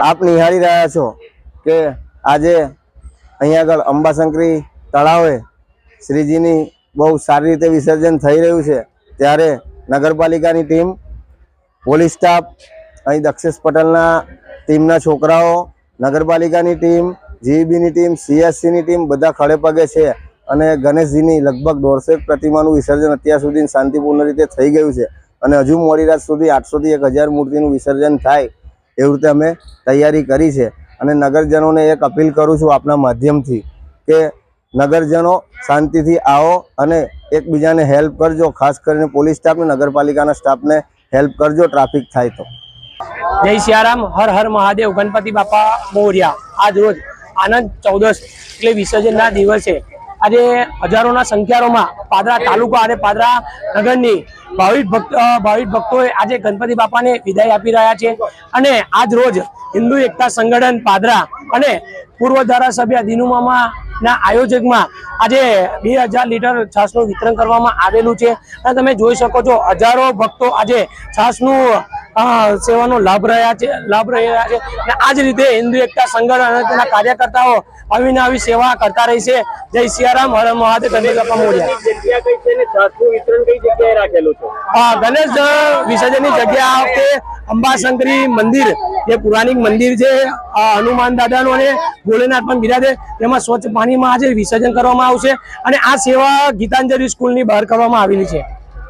આપ નિહાળી રહ્યા છો કે આજે અહીંયા આગળ અંબાશંકરી તળાવે શ્રીજીની બહુ સારી રીતે વિસર્જન થઈ રહ્યું છે. ત્યારે નગરપાલિકાની ટીમ, પોલીસ સ્ટાફ, અહીં દક્ષેશ પટેલના ટીમના છોકરાઓ, નગરપાલિકાની ટીમ, જીઈબીની ટીમ, સીએસસીની ટીમ બધા ખડે પગે છે અને ગણેશજીની લગભગ દોઢસો પ્રતિમાનું વિસર્જન અત્યાર સુધી શાંતિપૂર્ણ રીતે થઈ ગયું છે. અને હજુ મોડી રાત સુધી આઠસોથી એક હજાર મૂર્તિનું વિસર્જન થાય એવી રીતે અમે તૈયારી કરી છે. અને નગરજનોને એક અપીલ કરું છું આપના માધ્યમથી કે નગરજનો શાંતિથી આવો અને એકબીજાને હેલ્પ કરજો, ખાસ કરીને પોલીસ સ્ટાફને, નગરપાલિકાના સ્ટાફને હેલ્પ કરજો, ટ્રાફિક થાય તો. જય સિયારામ, હર હર મહાદેવ, ગણપતિ બાપા મોર્યા. આજ રોજ આનંદ ચૌદસ એટલે વિસર્જનના દિવસે આજે હજારોના સંખ્યાઓમાં પાદરા તાલુકા અને પાદરા નગરની ભાવિક ભક્ત ભાવિક ભક્તોએ આજે ગણપતિ બાપાને વિદાય આપી રહ્યા છે. અને આજ રોજ હિન્દુ એકતા સંગઠન પાદરા અને પૂર્વ ધારાસભ્ય દિનુમામા ના આયોજકમાં આજે બે હજાર લીટર છાસનું વિતરણ કરવામાં આવેલું છે. અને તમે જોઈ શકો છો, હજારો ભક્તો આજે છાસનું સેવાનો લાભ રહ્યા છે લાભ રહ્યા છે. અને આ જ રીતે હિન્દુ એકતા સંગઠન અને તેના કાર્યકર્તાઓ આવીને આવી સેવા કરતા રહી છે. જય સિયારામ હર મહાદેવ ગણેશ બાપા મોર્યા. ને? ગણેશ વિસર્જનની જગ્યા આ વખતે અંબાશંકરી મંદિર. જે પુરાણિક મંદિર છે આ હનુમાન દાદાનું અને ભોલેનાથ પણ બિરાજે. તેમાં સ્વચ્છ પાણીમાં આજે વિસર્જન કરવામાં આવશે અને આ સેવા ગીતાંજલિ સ્કૂલની બહાર કરવામાં આવેલી છે.